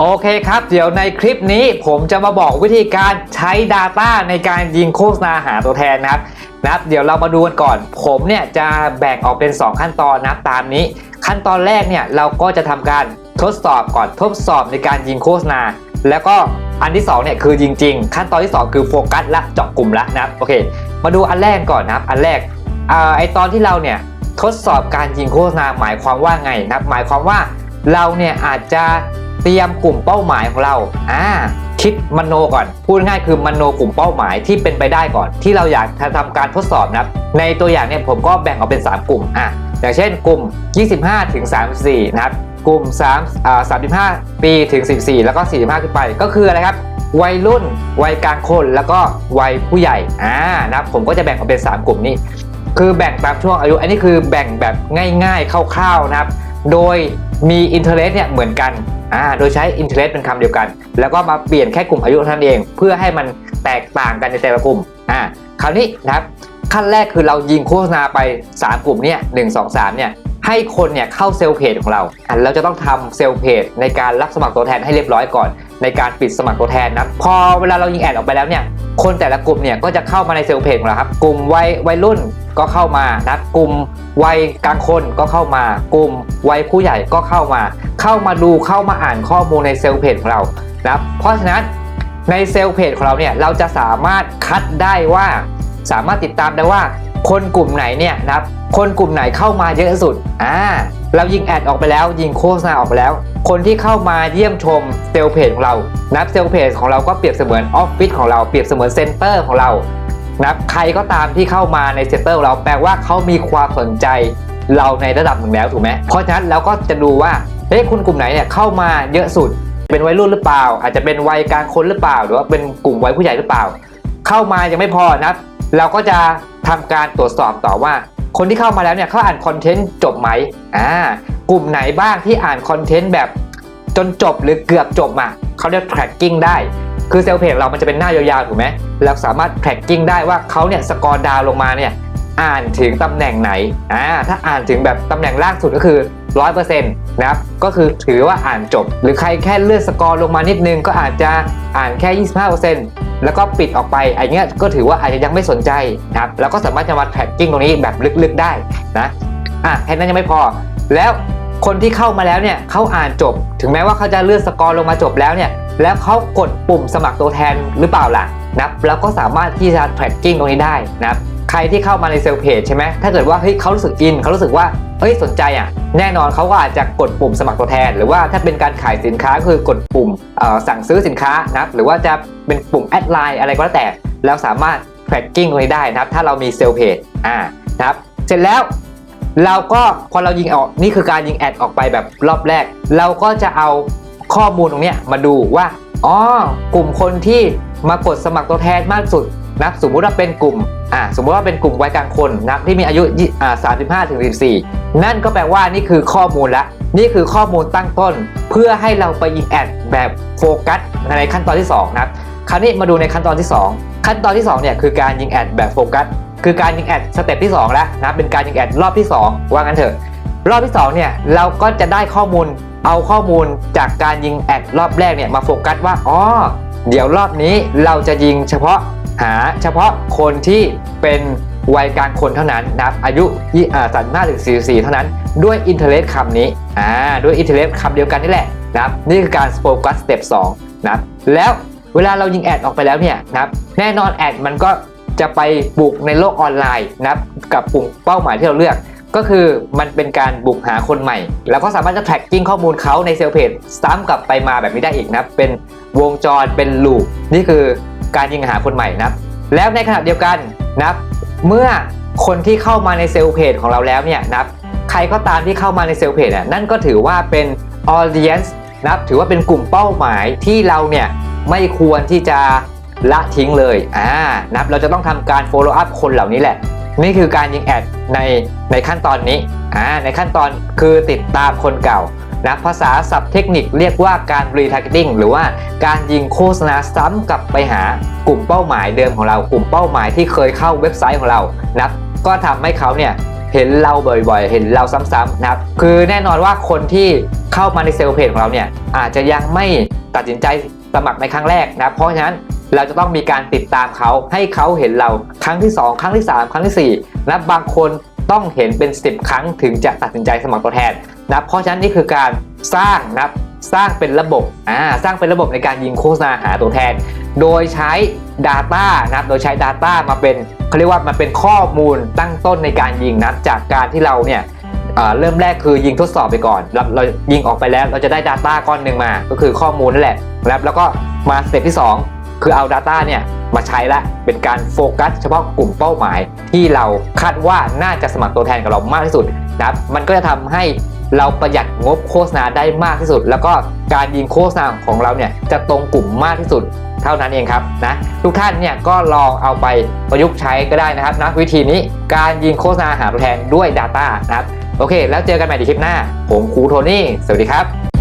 โอเคครับ เดี๋ยวในคลิปนี้ผมจะมาบอกวิธีการใช้ Data ในการยิงโฆษณาหาตัวแทนนะครับนะครับ เดี๋ยวเรามาดูกันก่อน ผมเนี่ยจะแบ่งออกเป็น 2 ขั้นตอนนะตามนี้ ขั้นตอนแรกเนี่ยเราก็จะทำการทดสอบก่อนทดสอบในการยิงโฆษณา แล้วก็อันที่2เนี่ยคือจริง ๆ ขั้นตอนที่ 2 คือโฟกัสและเจาะกลุ่มละนะครับโอเค มาดูอันแรกก่อนนะครับ อันแรกอไอตอนที่เราเนี่ยทดสอบการยิงโฆษณาหมายความว่าไงนะครับ หมายความว่าเราเนี่ยอาจจะ เตรียมกลุ่มเป้าหมายของเราอ่าคิดมโนก่อน พูดง่ายคือมโนกลุ่มเป้าหมายที่เป็นไปได้ก่อน ที่เราอยากจะทำการทดสอบนะครับ ในตัวอย่างเนี่ยผมก็แบ่งออกเป็น 3 กลุ่มอะอย่างเช่นกลุ่ม 25 ถึง 34 นะครับ กลุ่ม3อ่า35 ปีถึง 14 แล้วก็ 45 ขึ้นไป ก็คืออะไรครับ วัยรุ่น วัยกลางคน แล้วก็วัยผู้ใหญ่ อ่า นะครับ ผมก็จะแบ่งออกเป็น 3 กลุ่มนี้ คือแบ่งตามช่วงอายุ อันนี้คือแบ่งแบบง่าย ๆ คร่าวๆ นะครับ โดยมีอินเทอร์เน็ตเนี่ยเหมือนกันอ่าโดยใช้อินเทอร์เน็ตเป็นคำเดียวกัน แล้วก็มาเปลี่ยนแค่กลุ่มอายุเท่านั้นเอง เพื่อให้มันแตกต่างกันในแต่ละกลุ่มอ่าคราวนี้นะครับขั้นแรกคือเรายิงโฆษณาไป 3 กลุ่มเนี่ยหนึ่งสองสามเนี่ยให้คนเนี่ยเข้าเซลล์เพจของเราอะเราจะต้องทำเซลล์เพจในการรับสมัครตัวแทนให้เรียบร้อยก่อน ในการปิดสมัครตัวแทนนะพอเวลาเรายิงแอดออกไปแล้วเนี่ย คนแต่ละกลุ่มเนี่ยก็จะเข้ามาในเซลล์เพจของเราครับ กลุ่มวัยวัยรุ่นก็เข้ามานะกลุ่มวัยกลางคนก็เข้ามา กลุ่มวัยผู้ใหญ่ก็เข้ามา เข้ามาดูเข้ามาอ่านข้อมูลในเซลล์เพจของเรานะครับเพราะฉะนั้นในเซลล์เพจของเราเนี่ยเราจะสามารถคัดได้ว่าสามารถติดตามได้ว่าคนกลุ่มไหนเนี่ยนะครับคนกลุ่มไหนเข้ามาเยอะที่สุดอ่าเรายิงแอดออกไปแล้วยิงโฆษณาออกไปแล้ว คนที่เข้ามาเยี่ยมชมเซลล์เพจของเรา นับเซลล์เพจของเราก็เปรียบเสมือนออฟฟิศของเราเปรียบเสมือนเซ็นเตอร์ของเรานับใครก็ตามที่เข้ามาในเซ็นเตอร์ของเราแปลว่าเขามีความสนใจเราในระดับหนึ่งแล้วถูกไหมเพราะฉะนั้นเราก็จะดูว่าเฮ้ยคุณกลุ่มไหนเนี่ยเข้ามาเยอะสุด เป็นวัยรุ่นหรือเปล่า อาจจะเป็นวัยกลางคนหรือเปล่า หรือว่าเป็นกลุ่มวัยผู้ใหญ่หรือเปล่า เข้ามายังไม่พอนับเราก็จะทำการตรวจสอบต่อว่า คนที่เข้ามาแล้วเนี่ยเขาอ่านคอนเทนต์จบไหมอ่า กลุ่มไหนบ้างที่อ่านคอนเทนต์แบบจนจบหรือเกือบจบอะเขาเรียก tracking ได้ คือเซลล์เพจเรามันจะเป็นหน้ายาวๆถูกไหมเราสามารถ tracking ได้ว่าเขาเนี่ยสกอร์ดาวลงมาเนี่ยอ่านถึงตำแหน่งไหนอ่าถ้าอ่านถึงแบบตำแหน่งล่างสุดก็คือ 100%นะครับก็คือถือว่าอ่านจบ หรือใครแค่เลื่อนสกอร์ลงมานิดนึงก็อาจจะอ่านแค่ 25%แล้วก็ปิดออกไปอ้เงี้ก็ถือว่าอาจจะยังไม่สนใจนะครับแล้วก็สามารถจะมา tracking ตรงนี้แบบลึกๆได้นะอะแค่นั้นยังไม่พอแล้ว คนที่เข้ามาแล้วเนี่ยเขาอ่านจบ ถึงแม้ว่าเขาจะเลื่อนสกอร์ลงมาจบแล้วเนี่ยแล้วเขากดปุ่มสมัครตัวแทนหรือเปล่าล่ะนับแล้วก็สามารถที่จะ tracking ตรงนี้ได้นะครับใครที่เข้ามาในเซลล์เพจใช่ไหมถ้าเกิดว่าเฮ้ยเขารู้สึกอินเขารู้สึกว่าเฮ้ยสนใจอะแน่นอนเขาก็อาจจะกดปุ่มสมัครตัวแทน หรือว่าถ้าเป็นการขายสินค้าก็คือกดปุ่มสั่งซื้อสินค้านะหรือว่าจะเป็นปุ่มแอดไลน์อะไรก็แล้วแต่แล้วสามารถ tracking ตรงนี้ได้นะครับถ้าเรามีเซลล์เพจอ่านะครับเสร็จแล้ว เราก็พอเรายิงออกนี่คือการยิงแอดออกไปแบบรอบแรก เราก็จะเอาข้อมูลตรงนี้มาดูว่าอ๋อกลุ่มคนที่มากดสมัครตัวแทนมากสุดนะสมมุติว่าเป็นกลุ่มอ่าสมมุติว่าเป็นกลุ่มวัยกลางคนนะที่มีอายุยี่อ่า35ถึง44นั่นก็แปลว่านี่คือข้อมูลละนี่คือข้อมูลตั้งต้น เพื่อให้เราไปยิงแอดแบบโฟกัสในขั้นตอนที่สองนะครับคราวนี้มาดูในขั้นตอนที่สองขั้นตอนที่สองเนี่ยคือการยิงแอดแบบโฟกัส คือการยิงแอดสเต็ปที่2แล้วนะเป็นการยิงแอดรอบที่ 2 ว่างั้นเถอะ รอบที่ 2 เนี่ยเราก็จะได้ข้อมูลเอาข้อมูลจากการยิงแอดรอบแรกเนี่ยมาโฟกัสว่าอ๋อเดี๋ยวรอบนี้เราจะยิงเฉพาะหาเฉพาะคนที่เป็นวัยกลางคนเท่านั้นนะครับอายุสามห้าถึงสี่สี่เท่านั้นด้วยอินเทอร์เน็ตคำนี้อ่าด้วยอินเทอร์เน็ตคำเดียวกันนี่แหละนะครับนี่คือการโฟกัสสเต็ปสองนะครับแล้วเวลาเรายิงแอดออกไปแล้วเนี่ยนะครับแน่นอนแอดมันก็ จะไปบุกในโลกออนไลน์นะครับกับกลุ่มเป้าหมายที่เราเลือก ก็คือมันเป็นการบุกหาคนใหม่ แล้วก็สามารถจะ tracking ข้อมูลเขาในเซลล์เพจซ้ำกลับไปมาแบบนี้ได้อีกนะเป็นวงจรเป็นลูปนี่คือการยิงหาคนใหม่นับแล้วในขณะเดียวกันนับเมื่อคนที่เข้ามาในเซลล์เพจของเราแล้วเนี่ยนับใครก็ตามที่เข้ามาในเซลล์เพจนั่นก็ถือว่าเป็น audience นะครับถือว่าเป็นกลุ่มเป้าหมายที่เราเนี่ยไม่ควรที่จะ ละทิ้งเลยอ่านะครับเราจะต้องทำการ follow up คนเหล่านี้แหละ นี่คือการยิงแอดในในขั้นตอนนี้อ่าในขั้นตอนคือติดตามคนเก่านะภาษาศัพท์เทคนิคเรียกว่าการ retargeting หรือว่าการยิงโฆษณาซ้ำกลับไปหากลุ่มเป้าหมายเดิมของเรา กลุ่มเป้าหมายที่เคยเข้าเว็บไซต์ของเรานะก็ทำให้เขาเนี่ยเห็นเราบ่อยๆ เห็นเราซ้ำๆนะครับ คือแน่นอนว่าคนที่เข้ามาในเซลล์เพจของเราเนี่ยอาจจะยังไม่ตัดสินใจสมัครในครั้งแรกนะ เพราะฉะนั้น เราจะต้องมีการติดตามเขาให้เขาเห็นเราครั้งที่ 2 ครั้งที่ 3 ครั้งที่ 4 และบางคนต้องเห็นเป็น 10 ครั้งถึงจะตัดสินใจสมัครตัวแทนนับเพราะฉะนั้นนี่คือการสร้างนับสร้างเป็นระบบอ่าสร้างเป็นระบบในการยิงโฆษณาหาตัวแทน โดยใช้ Data นะครับโดยใช้ Data มาเป็นเขาเรียกว่ามันเป็นข้อมูลตั้งต้นในการยิงนับจากการที่เราเนี่ยเอ่อเริ่มแรกคือยิงทดสอบไปก่อนเราเรายิงออกไปแล้วเราจะได้ Data ก้อนหนึ่งมา ก็คือข้อมูลนั่นแหละนะครับแล้วก็มาสเต็ปที่ 2 คือเอา Data เนี่ยมาใช้ละเป็นการโฟกัสเฉพาะกลุ่มเป้าหมาย ที่เราคาดว่าน่าจะสมัครตัวแทนกับเรามากที่สุดนะครับมันก็จะทำให้เราประหยัดงบโฆษณาได้มากที่สุด แล้วก็การยิงโฆษณาของเราเนี่ยจะตรงกลุ่มมากที่สุดเท่านั้นเองครับนะทุกท่านเนี่ยก็ลองเอาไปประยุกต์ใช้ก็ได้นะครับนะวิธีนี้การยิงโฆษณาหาตัวแทนด้วย Data นะครับโอเค แล้วเจอกันใหม่ในคลิปหน้า ผมครูโทนี่ สวัสดีครับ